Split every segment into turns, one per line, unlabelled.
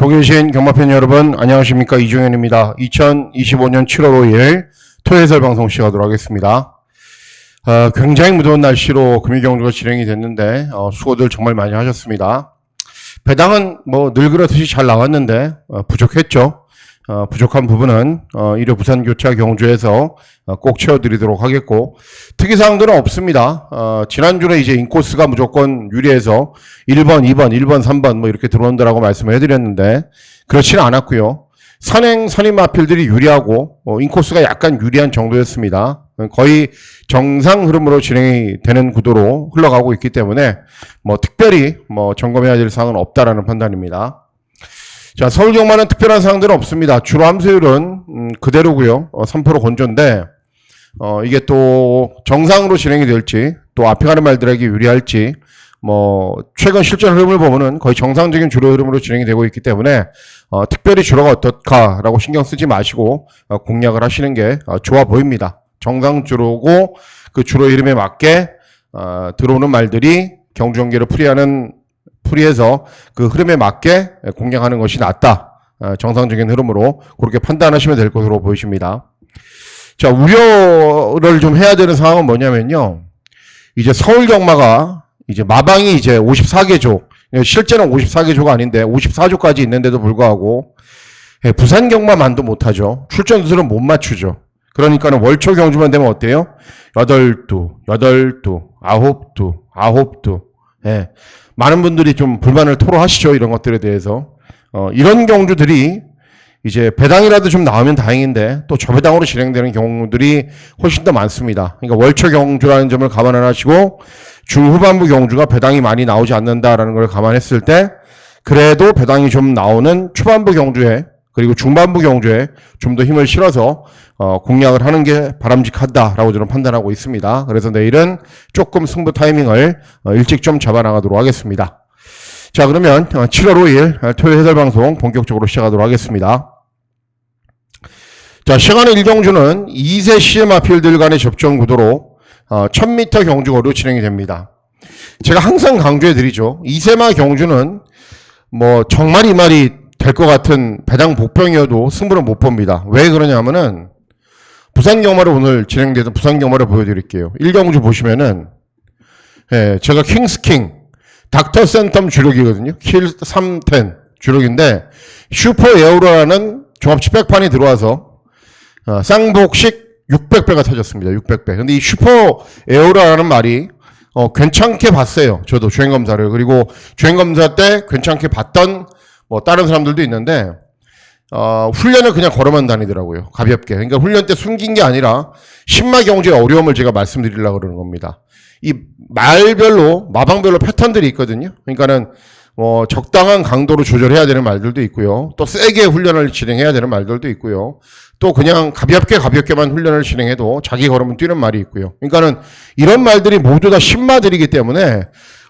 종일신 경마팬 여러분 안녕하십니까 이종현입니다. 2025년 7월 5일 토요일 방송 시작하도록 하겠습니다. 어, 굉장히 무더운 날씨로 금일경주가 진행이 됐는데 어, 수고들 정말 많이 하셨습니다. 배당은 뭐 늘 그렇듯이 잘 나왔는데 어, 부족했죠. 어, 부족한 부분은 어, 일요 부산 교차 경주에서 어, 꼭 채워드리도록 하겠고 특이사항들은 없습니다. 어, 지난주에 이제 인코스가 무조건 유리해서 1번, 2번, 1번, 3번 뭐 이렇게 들어온다라고 말씀을 해드렸는데 그렇지는 않았고요. 선행, 선임 마필들이 유리하고 어, 인코스가 약간 유리한 정도였습니다. 거의 정상 흐름으로 진행이 되는 구도로 흘러가고 있기 때문에 뭐 특별히 뭐 점검해야 될 사항은 없다라는 판단입니다. 자, 서울 경마는 특별한 사항들은 없습니다. 주로 함수율은 음, 그대로고요. 어, 3% 건조인데 어, 이게 또 정상으로 진행이 될지 또 앞에 가는 말들에게 유리할지 뭐 최근 실전 흐름을 보면은 거의 정상적인 주로 흐름으로 진행이 되고 있기 때문에 어, 특별히 주로가 어떨까라고 신경 쓰지 마시고 어, 공략을 하시는 게 어, 좋아 보입니다. 정상 주로고 그 주로 흐름에 맞게 어, 들어오는 말들이 경주경기를 풀이하는 풀이해서 그 흐름에 맞게 공략하는 것이 낫다. 어, 정상적인 흐름으로 그렇게 판단하시면 될 것으로 보이십니다. 자, 우려를 좀 해야 되는 상황은 뭐냐면요. 이제 서울 경마가 이제 마방이 이제 54개 조, 실제는 54개 조가 아닌데 54조까지 있는데도 불구하고 예, 부산 경마만도 못하죠. 출전 수를 못 맞추죠. 그러니까는 월초 경주만 되면 어때요? 여덟 두, 여덟 두, 아홉 두, 아홉 두. 예. 많은 분들이 좀 불만을 토로하시죠. 이런 것들에 대해서. 어, 이런 경주들이 이제 배당이라도 좀 나오면 다행인데 또 저배당으로 진행되는 경우들이 훨씬 더 많습니다. 그러니까 월초 경주라는 점을 감안하시고 중후반부 경주가 배당이 많이 나오지 않는다라는 걸 감안했을 때 그래도 배당이 좀 나오는 초반부 경주에 그리고 중반부 경주에 좀 더 힘을 실어서 어, 공략을 하는 게 바람직하다라고 저는 판단하고 있습니다. 그래서 내일은 조금 승부 타이밍을 어, 일찍 좀 잡아나가도록 하겠습니다. 자 그러면 어, 7월 5일 토요일 해설 방송 본격적으로 시작하도록 하겠습니다. 자 시간의 일경주는 2세 CM 아필들 간의 접전 구도로 어, 1000m 경주거리로 진행이 됩니다. 제가 항상 강조해 드리죠. 2세마 경주는 뭐 정말 이 말이 될 것 같은 배당 복병이어도 승부를 못 봅니다. 왜 그러냐면은 부산 경마를 오늘 진행되던 부산 경마를 보여드릴게요. 1경주 보시면은 예, 제가 킹스킹 닥터 센텀 주력이거든요. 킬 310 주력인데 슈퍼 에어로라는 종합 700판이 들어와서 어, 쌍복식 600배가 터졌습니다. 600배. 근데 이 슈퍼 에어로라는 말이 어, 괜찮게 봤어요. 저도 주행검사를. 그리고 주행검사 때 괜찮게 봤던 뭐 다른 사람들도 있는데 어, 훈련을 그냥 걸어만 다니더라고요. 가볍게. 그러니까 훈련 때 숨긴 게 아니라 신마 경주의 어려움을 제가 말씀드리려고 그러는 겁니다. 이 말별로 마방별로 패턴들이 있거든요. 그러니까는 뭐 적당한 강도로 조절해야 되는 말들도 있고요. 또 세게 훈련을 진행해야 되는 말들도 있고요. 또 그냥 가볍게 가볍게만 훈련을 진행해도 자기 걸으면 뛰는 말이 있고요. 그러니까는 이런 말들이 모두 다 신마들이기 때문에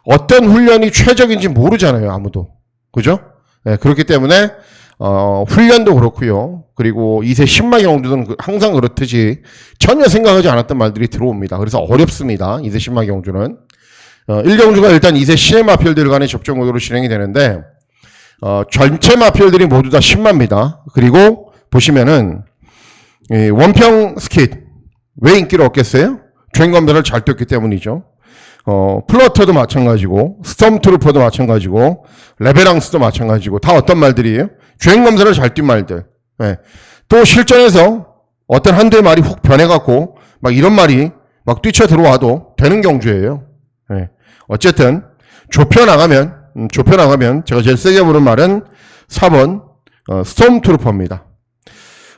어떤 훈련이 최적인지 모르잖아요. 아무도. 그죠? 네, 그렇기 때문에 어, 훈련도 그렇고요. 그리고 이세 신마 경주는 그- 항상 그렇듯이 전혀 생각하지 않았던 말들이 들어옵니다. 그래서 어렵습니다. 이세 신마 경주는. 어, 1경주가 일단 이세 시내 마필들 간의 접종 구도로 진행이 되는데 어, 전체 마필들이 모두 다 10마입니다. 그리고 보시면은 이 원평 스킷 왜 인기를 얻겠어요? 주행검사를 잘 뛰었기 때문이죠. 어, 플러터도 마찬가지고, 스톰트루퍼도 마찬가지고, 레베랑스도 마찬가지고, 다 어떤 말들이에요? 주행검사를 잘 뛴 말들. 예. 또 실전에서 어떤 한두의 말이 훅 변해갖고, 막 이런 말이 막 뛰쳐 들어와도 되는 경주예요. 예. 어쨌든, 좁혀 나가면, 음, 좁혀 나가면, 제가 제일 세게 부른 말은 4번, 어, 스톰트루퍼입니다.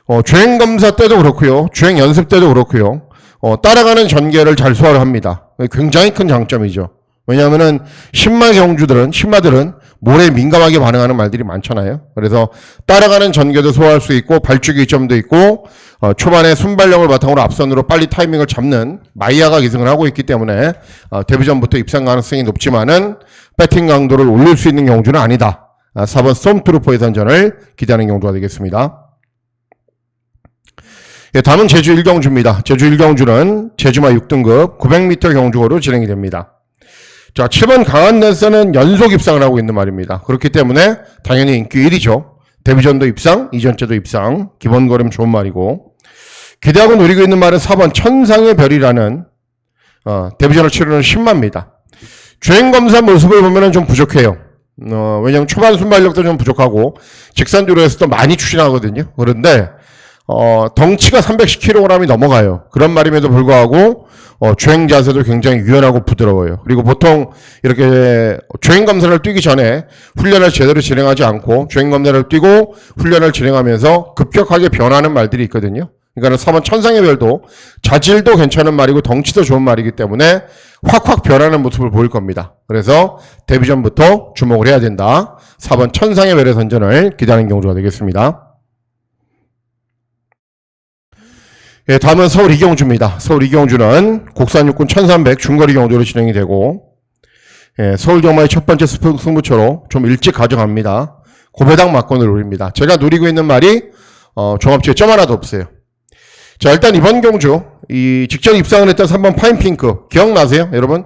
어, 주행 검사 때도 그렇고요. 주행 연습 때도 그렇고요. 어, 따라가는 전개를 잘 소화를 합니다. 굉장히 큰 장점이죠. 왜냐하면은 신마 경주들은 신마들은 모래 민감하게 반응하는 말들이 많잖아요. 그래서 따라가는 전개도 소화할 수 있고 발주기 점도 있고 어, 초반에 순발력을 바탕으로 앞선으로 빨리 타이밍을 잡는 마이야가 기승을 하고 있기 때문에 어, 데뷔전부터 입상 가능성이 높지만은 배팅 강도를 올릴 수 있는 경주는 아니다. 아, 4번 썸트루퍼의 선전을 기대하는 경주가 되겠습니다. 예, 다음은 제주 1경주입니다. 제주 1경주는 제주마 6등급 900m 경주거로 진행이 됩니다. 자, 7번 강한 댄서는 연속 입상을 하고 있는 말입니다. 그렇기 때문에 당연히 인기 1위죠. 데뷔전도 입상, 이전째도 입상, 기본 걸음 좋은 말이고. 기대하고 노리고 있는 말은 4번 천상의 별이라는 어, 데뷔전을 치르는 신마입니다. 주행 검사 모습을 보면 좀 부족해요. 어, 왜냐면 초반 순발력도 좀 부족하고 직선주로에서도 많이 추진하거든요. 그런데 어, 덩치가 310kg이 넘어가요. 그런 말임에도 불구하고 어, 주행 자세도 굉장히 유연하고 부드러워요. 그리고 보통 이렇게 주행 검사를 뛰기 전에 훈련을 제대로 진행하지 않고 주행 검사를 뛰고 훈련을 진행하면서 급격하게 변하는 말들이 있거든요. 그러니까 3번 천상의 별도 자질도 괜찮은 말이고 덩치도 좋은 말이기 때문에 확확 변하는 모습을 보일 겁니다. 그래서 데뷔 전부터 주목을 해야 된다. 4번 천상의 별의 선전을 기대하는 경주가 되겠습니다. 예, 다음은 서울 이경주입니다. 서울 이경주는 국산 육군 1300 중거리 경주로 진행이 되고 예, 서울 경마의 첫 번째 승부처로 좀 일찍 가져갑니다. 고배당 막권을 노립니다. 제가 노리고 있는 말이 어, 종합지에 점 하나도 없어요. 자, 일단 이번 경주, 이 직전 입상을 했던 3번 파인핑크, 기억나세요, 여러분?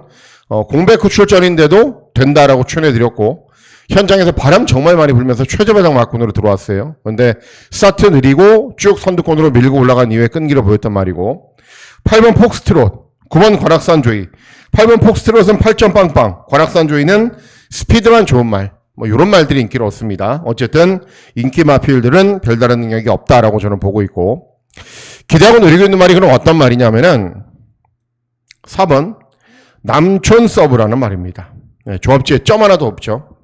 어, 공백 후 출전인데도 된다라고 추천해드렸고, 현장에서 바람 정말 많이 불면서 최저배당 막군으로 들어왔어요. 근데 스타트 느리고 쭉 선두권으로 밀고 올라간 이후에 끈기를 보였단 말이고, 8번 폭스트롯, 9번 관악산 조이, 8번 폭스트롯은 8점 빵빵, 관악산 조이는 스피드만 좋은 말, 뭐 이런 말들이 인기를 얻습니다. 어쨌든 인기 마필들은 별다른 능력이 없다라고 저는 보고 있고, 기대하고 노리고 있는 말이 그럼 어떤 말이냐면은 4번 남촌 서브라는 말입니다. 네, 조합지에 점 하나도 없죠.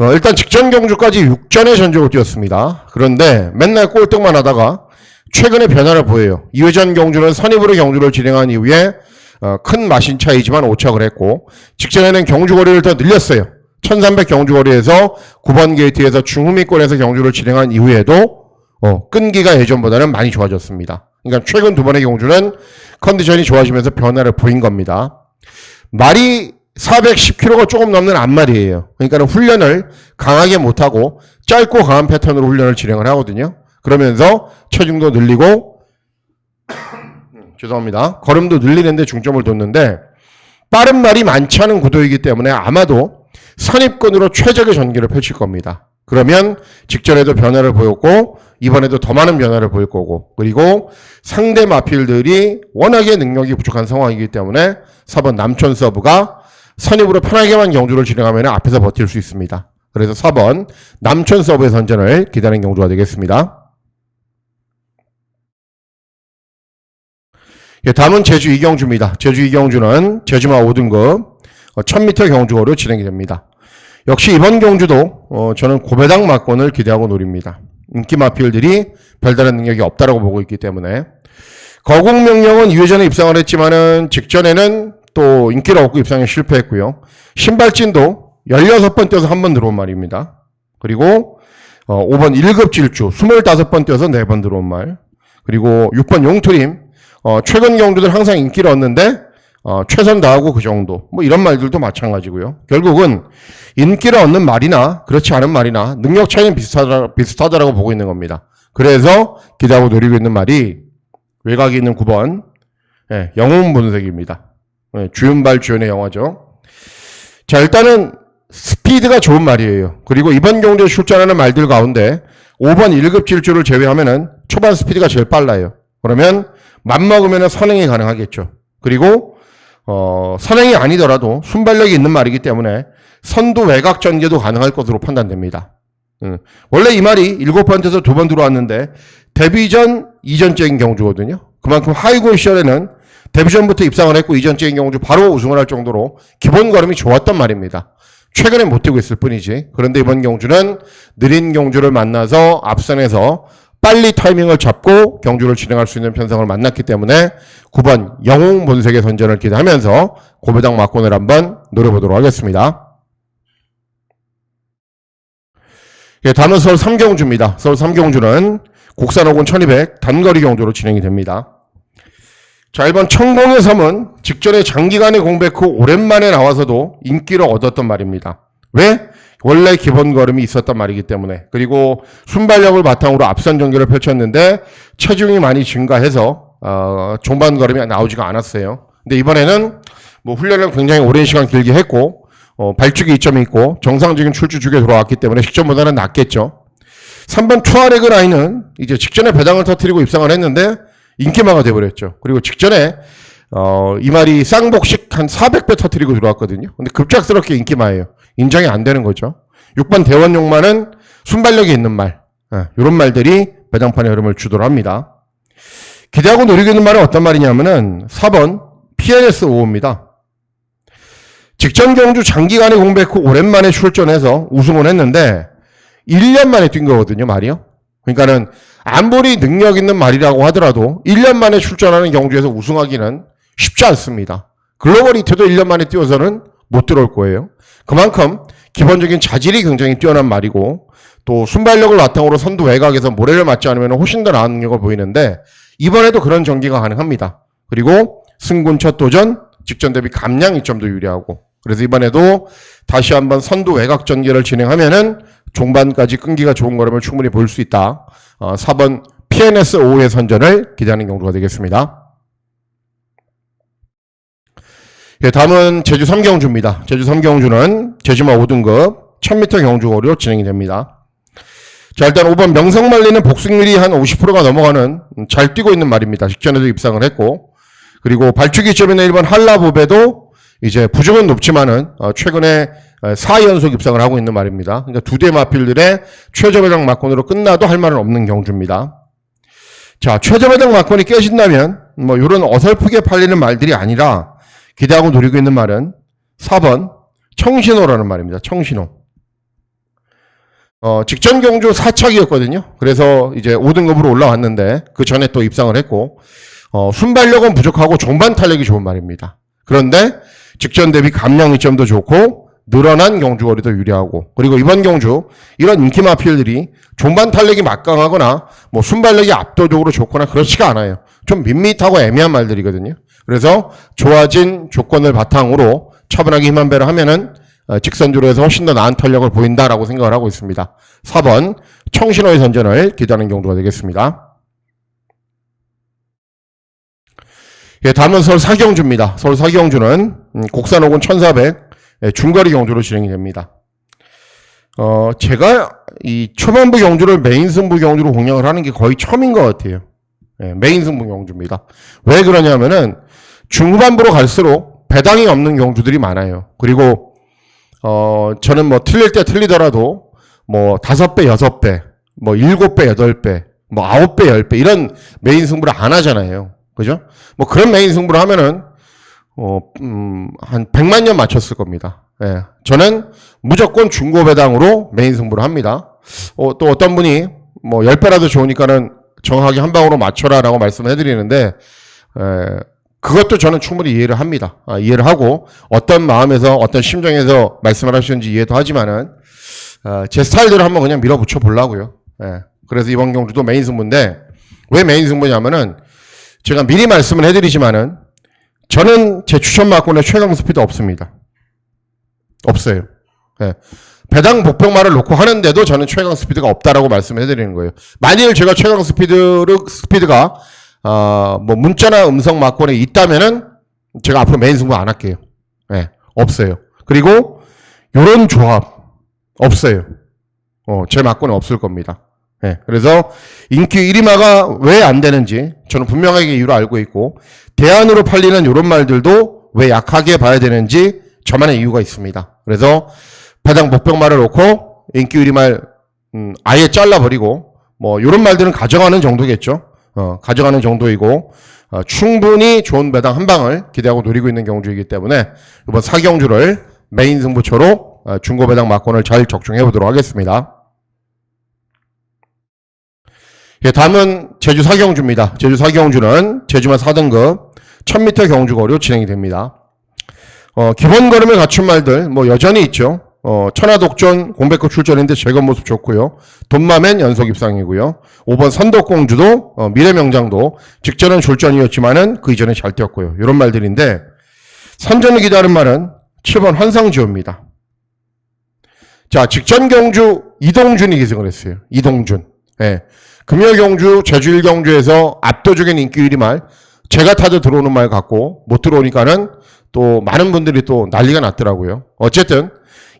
어, 일단 직전 경주까지 6전의 전적을 뛰었습니다. 그런데 맨날 꼴등만 하다가 최근에 변화를 보여요. 2회전 경주는 선입으로 경주를 진행한 이후에 어, 큰 마신 차이지만 오착을 했고 직전에는 경주 거리를 더 늘렸어요. 1300 경주 거리에서 9번 게이트에서 중후미권에서 경주를 진행한 이후에도 어, 끈기가 예전보다는 많이 좋아졌습니다. 그러니까 최근 두 번의 경주는 컨디션이 좋아지면서 변화를 보인 겁니다. 말이 410km가 조금 넘는 앞말이에요. 그러니까 훈련을 강하게 못하고 짧고 강한 패턴으로 훈련을 진행을 하거든요. 그러면서 체중도 늘리고 죄송합니다. 걸음도 늘리는데 중점을 뒀는데 빠른 말이 많지 않은 구도이기 때문에 아마도 선입권으로 최적의 전기를 펼칠 겁니다. 그러면 직전에도 변화를 보였고 이번에도 더 많은 변화를 보일 거고 그리고 상대 마필들이 워낙에 능력이 부족한 상황이기 때문에 4번 남촌 서브가 선입으로 편하게만 경주를 진행하면 앞에서 버틸 수 있습니다. 그래서 4번 남촌 서브의 선전을 기다리는 경주가 되겠습니다. 예, 다음은 제주 이경주입니다. 제주 이경주는 제주마 5등급 1000m 경주거로 진행이 됩니다. 역시 이번 경주도 어, 저는 고배당 막권을 기대하고 노립니다. 인기 마필들이 별다른 능력이 없다라고 보고 있기 때문에 거국 명령은 2회전에 입상을 했지만은 직전에는 또 인기를 얻고 입상에 실패했고요. 신발진도 16번 뛰어서 한 번 들어온 말입니다. 그리고 어, 5번 1급 질주 25번 뛰어서 4번 들어온 말. 그리고 6번 용트림 어, 최근 경주들 항상 인기를 얻는데 어, 최선 다하고 그 정도. 뭐 이런 말들도 마찬가지고요. 결국은 인기를 얻는 말이나 그렇지 않은 말이나 능력 차이는 비슷하다, 비슷하다라고 보고 있는 겁니다. 그래서 기대하고 노리고 있는 말이 외곽에 있는 9번 예, 영웅 분석입니다. 예, 주윤발 주연의 영화죠. 자 일단은 스피드가 좋은 말이에요. 그리고 이번 경주에 출전하는 말들 가운데 5번 1급 질주를 제외하면은 초반 스피드가 제일 빨라요. 그러면 맘먹으면 선행이 가능하겠죠. 그리고 어, 선행이 아니더라도 순발력이 있는 말이기 때문에 선두 외곽 전개도 가능할 것으로 판단됩니다. 음, 원래 이 말이 7번째에서 두 번 들어왔는데 데뷔전 이전적인 경주거든요. 그만큼 하이골 시절에는 데뷔전부터 입상을 했고 이전적인 경주 바로 우승을 할 정도로 기본 걸음이 좋았단 말입니다. 최근에 못 뛰고 있을 뿐이지. 그런데 이번 경주는 느린 경주를 만나서 앞선에서 빨리 타이밍을 잡고 경주를 진행할 수 있는 편성을 만났기 때문에 9번 영웅 본색의 선전을 기대하면서 고배당 막권을 한번 노려보도록 하겠습니다. 예, 다음은 서울 3경주입니다. 서울 3경주는 국산 5군 1200 단거리 경주로 진행이 됩니다. 자, 1번 청공의 섬은 직전에 장기간의 공백 후 오랜만에 나와서도 인기를 얻었던 말입니다. 왜? 원래 기본 걸음이 있었단 말이기 때문에. 그리고 순발력을 바탕으로 앞선 전개를 펼쳤는데 체중이 많이 증가해서 어, 종반 걸음이 나오지가 않았어요. 근데 이번에는 뭐 훈련을 굉장히 오랜 시간 길게 했고 어, 발주기 이점이 있고 정상적인 출주 주기에 돌아왔기 때문에 직전보다는 낫겠죠. 3번 투아레그 라인은 이제 직전에 배당을 터뜨리고 입상을 했는데 인기마가 돼버렸죠. 그리고 직전에 어, 이 말이 쌍복식 한 400배 터뜨리고 들어왔거든요. 근데 급작스럽게 인기마예요. 인정이 안 되는 거죠. 6번 대원 용마는 순발력이 있는 말. 이런 말들이 배당판의 흐름을 주도를 합니다. 기대하고 노리고 있는 말은 어떤 말이냐면은 4번 PNS5입니다. 직전 경주 장기간의 공백 후 오랜만에 출전해서 우승을 했는데 1년 만에 뛴 거거든요, 말이요. 그러니까는 안보리 능력 있는 말이라고 하더라도 1년 만에 출전하는 경주에서 우승하기는 쉽지 않습니다. 글로벌 이트도 1년 만에 뛰어서는 못 들어올 거예요. 그만큼 기본적인 자질이 굉장히 뛰어난 말이고 또 순발력을 바탕으로 선두 외곽에서 모래를 맞지 않으면 훨씬 더 나은 능력을 보이는데 이번에도 그런 전개가 가능합니다. 그리고 승군 첫 도전 직전 대비 감량 이점도 유리하고 그래서 이번에도 다시 한번 선두 외곽 전개를 진행하면은 종반까지 끈기가 좋은 걸음을 충분히 볼 수 있다. 어, 4번 PNS 5의 선전을 기대하는 경주가 되겠습니다. 예, 다음은 제주 3경주입니다. 제주 3경주는 제주마 5등급 1000m 경주거리로 진행이 됩니다. 자, 일단 5번 명성말리는 복승률이 한 50%가 넘어가는 음, 잘 뛰고 있는 말입니다. 직전에도 입상을 했고 그리고 발주기 점에는 1번 한라보배도 이제 부족은 높지만은 어, 최근에 4연속 입상을 하고 있는 말입니다. 그러니까 두 대 마필들의 최저배당 막권으로 끝나도 할 말은 없는 경주입니다. 자, 최저배당 막권이 깨진다면 뭐 이런 어설프게 팔리는 말들이 아니라 기대하고 노리고 있는 말은 4번 청신호라는 말입니다. 청신호. 어, 직전 경주 4착이었거든요. 그래서 이제 5등급으로 올라왔는데 그 전에 또 입상을 했고 어, 순발력은 부족하고 종반 탄력이 좋은 말입니다. 그런데 직전 대비 감량 이점도 좋고 늘어난 경주거리 도 유리하고 그리고 이번 경주 이런 인기 마필들이 종반 탄력이 막강하거나 뭐 순발력이 압도적으로 좋거나 그렇지가 않아요. 좀 밋밋하고 애매한 말들이거든요. 그래서 좋아진 조건을 바탕으로 차분하게 힘한 배를 하면은 어, 직선주로 해서 훨씬 더 나은 탄력을 보인다라고 생각을 하고 있습니다. 4번 청신호의 선전을 기대하는 경주가 되겠습니다. 예, 다음은 서울 사경주입니다. 서울 사경주는 음, 곡산호군 1400 예, 중거리 경주로 진행이 됩니다. 어, 제가 이 초반부 경주를 메인 승부 경주로 공략을 하는 게 거의 처음인 것 같아요. 예, 메인 승부 경주입니다. 왜 그러냐면은 중후반부로 갈수록 배당이 없는 경주들이 많아요. 그리고 어, 저는 뭐 틀릴 때 틀리더라도 뭐 다섯 배, 여섯 배, 뭐 일곱 배, 여덟 배, 뭐 아홉 배, 열 배 이런 메인 승부를 안 하잖아요. 그죠? 뭐 그런 메인 승부를 하면은 어, 음, 한 100만 년 맞췄을 겁니다. 예. 저는 무조건 중고 배당으로 메인 승부를 합니다. 어, 또 어떤 분이 뭐 10배라도 좋으니까는 정확하게 한 방으로 맞춰라 라고 말씀을 해드리는데, 에, 그것도 저는 충분히 이해를 합니다. 아, 이해를 하고 어떤 마음에서 어떤 심정에서 말씀을 하시는지 이해도 하지만은 어, 제 스타일대로 한번 그냥 밀어붙여 보려고요. 예. 그래서 이번 경주도 메인 승부인데 왜 메인 승부냐면은 제가 미리 말씀을 해드리지만은 저는 제 추천 막권에 최강 스피드 없습니다. 없어요. 예. 배당 복평말을 놓고 하는데도 저는 최강 스피드가 없다라고 말씀을 해드리는 거예요. 만일 제가 최강 스피드를, 스피드가, 어, 뭐 문자나 음성 막권에 있다면은 제가 앞으로 메인 승부 안 할게요. 예. 없어요. 그리고 요런 조합 없어요. 어, 제 막권에 없을 겁니다. 예. 그래서 인기 1위마가 왜 안 되는지 저는 분명하게 이유를 알고 있고 대안으로 팔리는 이런 말들도 왜 약하게 봐야 되는지 저만의 이유가 있습니다. 그래서 배당 목병말을 놓고 인기 1위말 음, 아예 잘라버리고 뭐 이런 말들은 가져가는 정도겠죠. 어, 가져가는 정도이고 어, 충분히 좋은 배당 한 방을 기대하고 노리고 있는 경주이기 때문에 이번 사경주를 메인 승부처로 어, 중고 배당 막권을 잘 적중해 보도록 하겠습니다. 예, 다음은 제주 사경주입니다. 제주 사경주는 제주만 4등급 1000m 경주 거리로 진행이 됩니다. 어, 기본 걸음을 갖춘 말들 뭐 여전히 있죠. 어, 천하독전 공백급 출전인데 제건 모습 좋고요. 돈마맨 연속 입상이고요. 5번 선덕공주도 어, 미래명장도 직전은 출전이었지만은 그 이전에 잘 뛰었고요. 이런 말들인데 선전을 기다는 말은 7번 환상지호입니다. 자, 직전 경주 이동준이 기승을 했어요. 이동준. 예. 금요 경주, 제주일 경주에서 압도적인 인기 1위 말, 제가 타도 들어오는 말 같고, 못 들어오니까는 또 많은 분들이 또 난리가 났더라고요. 어쨌든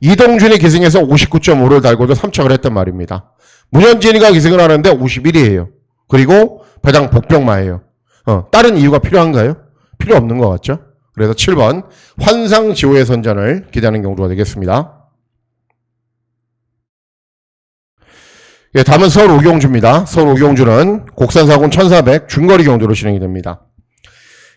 이동준이 기승해서 59.5를 달고도 3착을 했단 말입니다. 문현진이가 기승을 하는데 51이에요. 그리고 배당 복병마예요. 어, 다른 이유가 필요한가요? 필요 없는 것 같죠? 그래서 7번 환상지호의 선전을 기대하는 경우가 되겠습니다. 예, 다음은 서울 오경주입니다. 서울 오경주는 곡산사군 1400 중거리 경주로 진행이 됩니다.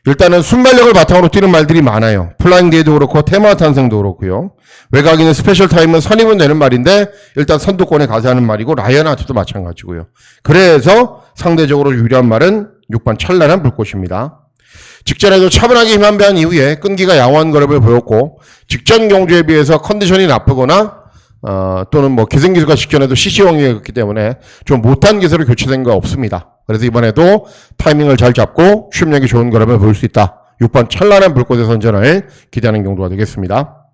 일단은 순발력을 바탕으로 뛰는 말들이 많아요. 플라잉 데이도 그렇고 테마 탄생도 그렇고요. 외곽인의 스페셜 타임은 선임은 되는 말인데 일단 선두권에 가서 하는 말이고 라이언 하트도 마찬가지고요. 그래서 상대적으로 유리한 말은 6번 찬란한 불꽃입니다. 직전에도 차분하게 힘 한 배한 이후에 끈기가 양호한 걸음을 보였고 직전 경주에 비해서 컨디션이 나쁘거나 어, 또는 뭐 기승기수가 직전에도 CC형이었기 때문에 좀 못한 기세로 교체된 거 없습니다. 그래서 이번에도 타이밍을 잘 잡고 취업력이 좋은 걸음을 보일 수 있다. 6번 찬란한 불꽃의 선전을 기대하는 경우가 되겠습니다.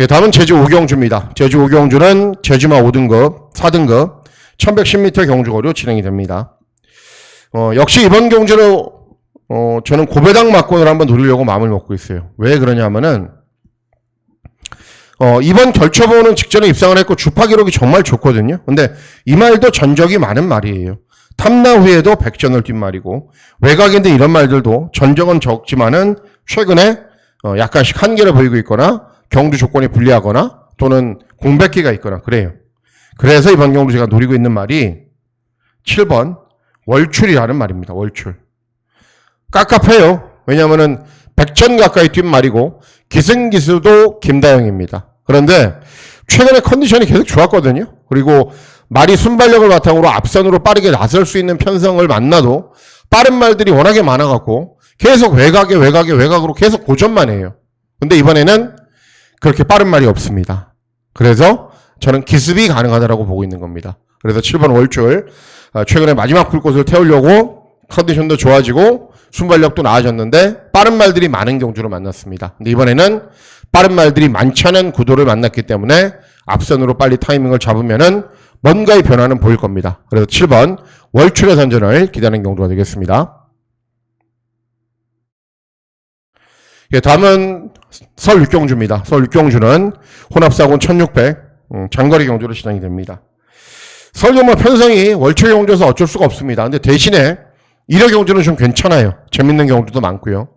예, 다음은 제주 오경주입니다. 제주 오경주는 제주마 5등급, 4등급, 1110m 경주거리로 진행이 됩니다. 어, 역시 이번 경주로 어, 저는 고배당 막권을 한번 노리려고 마음을 먹고 있어요. 왜 그러냐면은 어, 이번 결초보는 직전에 입상을 했고 주파 기록이 정말 좋거든요. 근데 이 말도 전적이 많은 말이에요. 탐나 후에도 백전을 뛴 말이고 외곽인데 이런 말들도 전적은 적지만은 최근에 어, 약간씩 한계를 보이고 있거나 경주 조건이 불리하거나 또는 공백기가 있거나 그래요. 그래서 이번 경주 제가 노리고 있는 말이 7번 월출이라는 말입니다. 월출. 깝깝해요. 왜냐하면은 백천 가까이 뛴 말이고 기승기수도 김다영입니다. 그런데 최근에 컨디션이 계속 좋았거든요. 그리고 말이 순발력을 바탕으로 앞선으로 빠르게 나설 수 있는 편성을 만나도 빠른 말들이 워낙에 많아갖고 계속 외곽에 외곽에 외곽으로 계속 고전만 해요. 근데 이번에는 그렇게 빠른 말이 없습니다. 그래서 저는 기습이 가능하다고 보고 있는 겁니다. 그래서 7번 월출 아, 최근에 마지막 불꽃을 태우려고 컨디션도 좋아지고 순발력도 나아졌는데 빠른 말들이 많은 경주로 만났습니다. 근데 이번에는 빠른 말들이 많지 않은 구도를 만났기 때문에 앞선으로 빨리 타이밍을 잡으면은 뭔가의 변화는 보일 겁니다. 그래서 7번 월출의 선전을 기대하는 경주가 되겠습니다. 예, 다음은 서울 육경주입니다. 서울 육경주는 혼합사군 1600 음, 장거리 경주로 시작이 됩니다. 서울 경마 편성이 월출 경주에서 어쩔 수가 없습니다. 근데 대신에 1회 경주는 좀 괜찮아요. 재밌는 경주도 많고요.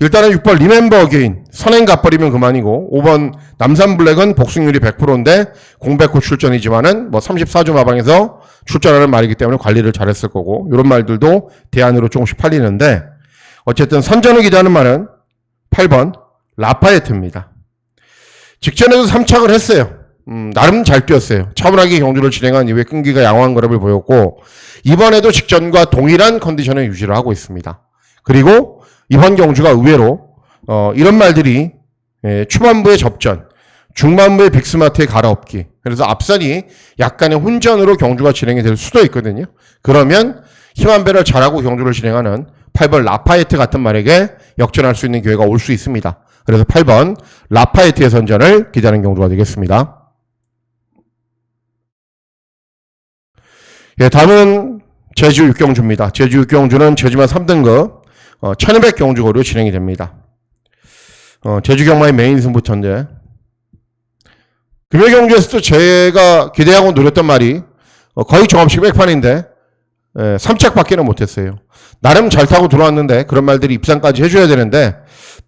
일단은 6번 리멤버 어게인 선행 갚버리면 그만이고 5번 남산 블랙은 복승률이 100%인데 공백후 출전이지만은 뭐 34주 마방에서 출전하는 말이기 때문에 관리를 잘했을 거고 이런 말들도 대안으로 조금씩 팔리는데 어쨌든 선전을 기대하는 말은 8번 라파에트입니다. 직전에도 3착을 했어요. 음, 나름 잘 뛰었어요. 차분하게 경주를 진행한 이후에 끈기가 양호한 그룹을 보였고 이번에도 직전과 동일한 컨디션을 유지를 하고 있습니다. 그리고 이번 경주가 의외로 어, 이런 말들이 예, 초반부의 접전, 중반부의 빅스마트의 갈아엎기 그래서 앞선이 약간의 혼전으로 경주가 진행이 될 수도 있거든요. 그러면 힘한 배를 잘하고 경주를 진행하는 8번 라파에트 같은 말에게 역전할 수 있는 기회가 올 수 있습니다. 그래서 8번 라파에트의 선전을 기대하는 경주가 되겠습니다. 예, 다음은 제주 육경주입니다. 제주 육경주는 제주만 3등급 어, 1200 경주거리로 진행이 됩니다. 어, 제주 경마의 메인 승부처인데 금요 경주에서도 제가 기대하고 노렸던 말이 어, 거의 종합식 백판인데 예, 3착밖에는 못했어요. 나름 잘 타고 들어왔는데 그런 말들이 입상까지 해줘야 되는데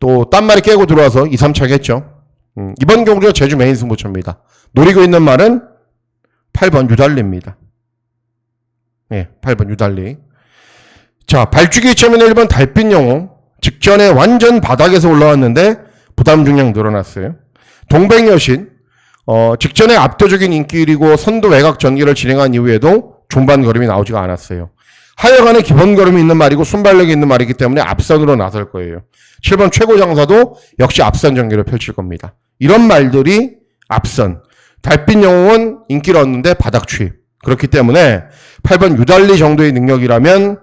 또 딴 말이 깨고 들어와서 2, 3착 했죠. 음, 이번 경주가 제주 메인 승부처입니다. 노리고 있는 말은 8번 유달리입니다. 예, 8번 유달리. 자, 발주기 처음에는 1번 달빛 영웅. 직전에 완전 바닥에서 올라왔는데 부담 중량 늘어났어요. 동백 여신. 어, 직전에 압도적인 인기이고 선두 외곽 전기를 진행한 이후에도 중반 걸음이 나오지가 않았어요. 하여간에 기본 걸음이 있는 말이고 순발력이 있는 말이기 때문에 앞선으로 나설 거예요. 7번 최고 장사도 역시 앞선 전기를 펼칠 겁니다. 이런 말들이 앞선. 달빛 영웅은 인기를 얻는데 바닥 취입. 그렇기 때문에 8번 유달리 정도의 능력이라면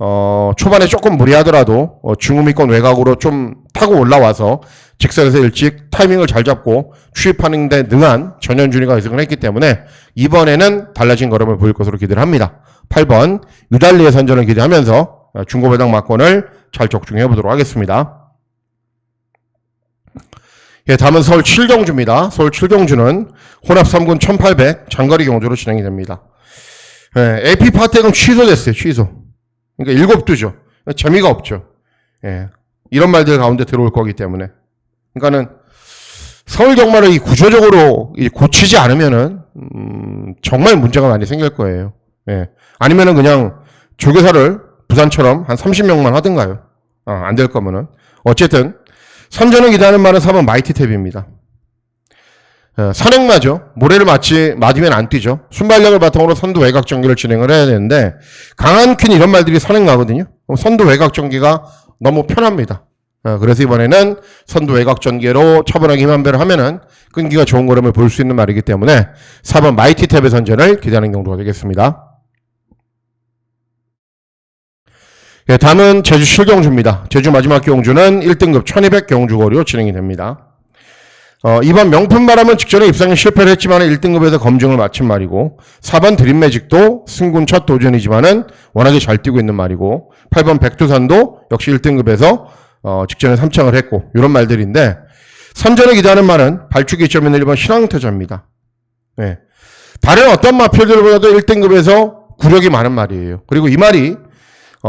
어, 초반에 조금 무리하더라도 어, 중후미권 외곽으로 좀 타고 올라와서 직선에서 일찍 타이밍을 잘 잡고 추입하는 데 능한 전현준이가 의승을 했기 때문에 이번에는 달라진 걸음을 보일 것으로 기대를 합니다. 8번 유달리의 선전을 기대하면서 어, 중고배당 막권을 잘 적중해 보도록 하겠습니다. 예, 다음은 서울 7경주입니다. 서울 7경주는 혼합 3군 1800 장거리 경주로 진행이 됩니다. 예, AP 파텍은 취소됐어요. 취소. 그러니까 일곱 두죠. 재미가 없죠. 예, 이런 말들 가운데 들어올 거기 때문에. 그러니까는 서울 경마를 이 구조적으로 이 고치지 않으면은 음, 정말 문제가 많이 생길 거예요. 예. 아니면은 그냥 조교사를 부산처럼 한 30명만 하든가요. 어, 안될 거면은. 어쨌든 선전을 기다하는 말은 3번 마이티 탭입니다. 어, 선행마죠. 모래를 맞지 맞으면 안 뛰죠. 순발력을 바탕으로 선두 외곽 전기를 진행을 해야 되는데 강한 퀸 이런 말들이 선행마거든요. 선두 외곽 전기가 너무 편합니다. 어, 그래서 이번에는 선두 외곽 전개로 차분하게 힘한 배를 하면은 끈기가 좋은 걸음을 볼 수 있는 말이기 때문에 4번 마이티 탭의 선전을 기대하는 경우가 되겠습니다. 예, 다음은 제주 7경주입니다. 제주 마지막 경주는 1등급 1200 경주거리로 진행이 됩니다. 어, 이번 명품 바람은 직전에 입상에 실패를 했지만 1등급에서 검증을 마친 말이고 4번 드림매직도 승군 첫 도전이지만은 워낙에 잘 뛰고 있는 말이고 8번 백두산도 역시 1등급에서 어, 직전에 3창을 했고 이런 말들인데 선전에 기대하는 말은 점 있는 1번 신앙태자입니다. 네. 다른 어떤 마필들보다도 1등급에서 구력이 많은 말이에요. 그리고 이 말이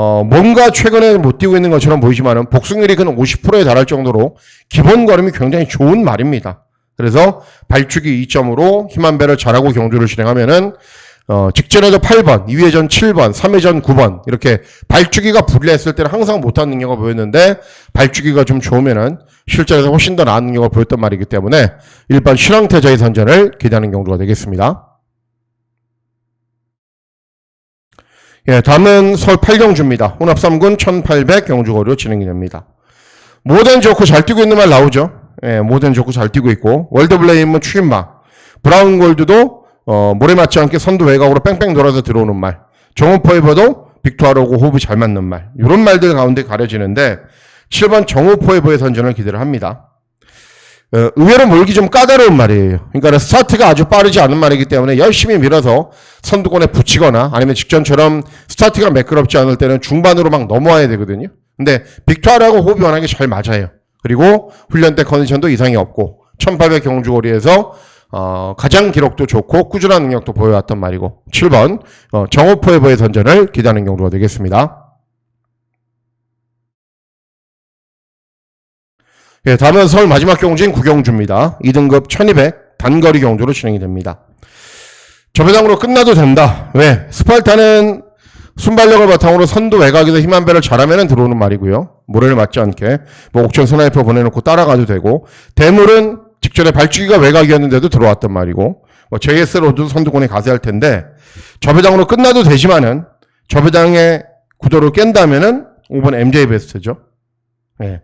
어, 뭔가 최근에 못 뛰고 있는 것처럼 보이지만은 복승률이 그는 50%에 달할 정도로 기본 걸음이 굉장히 좋은 말입니다. 그래서 발주기 2점으로 힘 한 배를 잘하고 경주를 진행하면은 어, 직전에도 8번, 2회전 7번, 3회전 9번 이렇게 발주기가 불리했을 때는 항상 못한 능력을 보였는데 발주기가 좀 좋으면은 실전에서 훨씬 더 나은 능력을 보였던 말이기 때문에 일반 실황태자의 선전을 기대하는 경우가 되겠습니다. 예, 다음은 서울 8경주입니다. 혼합 3군 1800 경주거리로 진행이 됩니다. 모덴 좋고 잘 뛰고 있는 말 나오죠. 예, 모덴 좋고 잘 뛰고 있고 월드블레임은 추임마 브라운 골드도 어, 모래 맞지 않게 선두 외곽으로 뺑뺑 돌아서 들어오는 말 정우포에버도 빅투아로고 호흡이 잘 맞는 말 이런 말들 가운데 가려지는데 7번 정우포에버의 선전을 기대를 합니다. 어, 의외로 몰기 좀 까다로운 말이에요. 그러니까 스타트가 아주 빠르지 않은 말이기 때문에 열심히 밀어서 선두권에 붙이거나 아니면 직전처럼 스타트가 매끄럽지 않을 때는 중반으로 막 넘어와야 되거든요. 근데 빅투아라고 호흡이 워낙에 잘 맞아요. 그리고 훈련 때 컨디션도 이상이 없고 1800 경주거리에서 어, 가장 기록도 좋고 꾸준한 능력도 보여왔던 말이고 7번 어, 정오포에버의 선전을 기대하는 경우가 되겠습니다. 예, 다음은 서울 마지막 경주인 구경주입니다. 2등급 1200 단거리 경주로 진행이 됩니다. 저배당으로 끝나도 된다. 왜? 스팔타는 순발력을 바탕으로 선두 외곽에서 힘 한 배를 잘하면 들어오는 말이고요. 모래를 맞지 않게 뭐 옥천 스나이퍼 보내놓고 따라가도 되고 대물은 직전에 발주기가 외곽이었는데도 들어왔단 말이고 뭐 JS로도 선두권에 가세할 텐데 저배당으로 끝나도 되지만은 저배당의 구도를 깬다면은 5번 MJ 베스트죠. 예.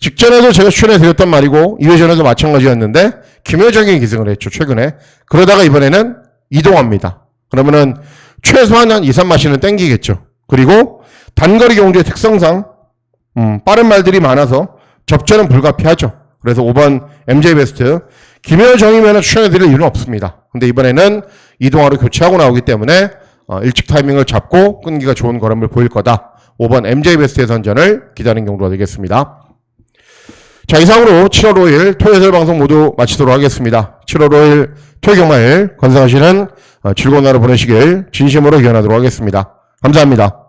직전에도 제가 출연해 드렸단 말이고 2회전에도 마찬가지였는데 김효정이 기승을 했죠 최근에. 그러다가 이번에는 이동합니다. 그러면은 최소한 한 2, 3마시는 땡기겠죠. 그리고 단거리 경주의 특성상 음, 빠른 말들이 많아서 접전은 불가피하죠. 그래서 5번 MJ 베스트 김효정이면 출연해 드릴 이유는 없습니다. 근데 이번에는 이동하로 교체하고 나오기 때문에 어, 일찍 타이밍을 잡고 끈기가 좋은 걸음을 보일 거다 5번 MJ 베스트의 선전을 기다리는 경우가 되겠습니다 자, 이상으로 7월 5일 토요일 방송 모두 마치도록 하겠습니다. 7월 5일 토요 경마일 건강하시는 어, 즐거운 하루 보내시길 진심으로 기원하도록 하겠습니다. 감사합니다.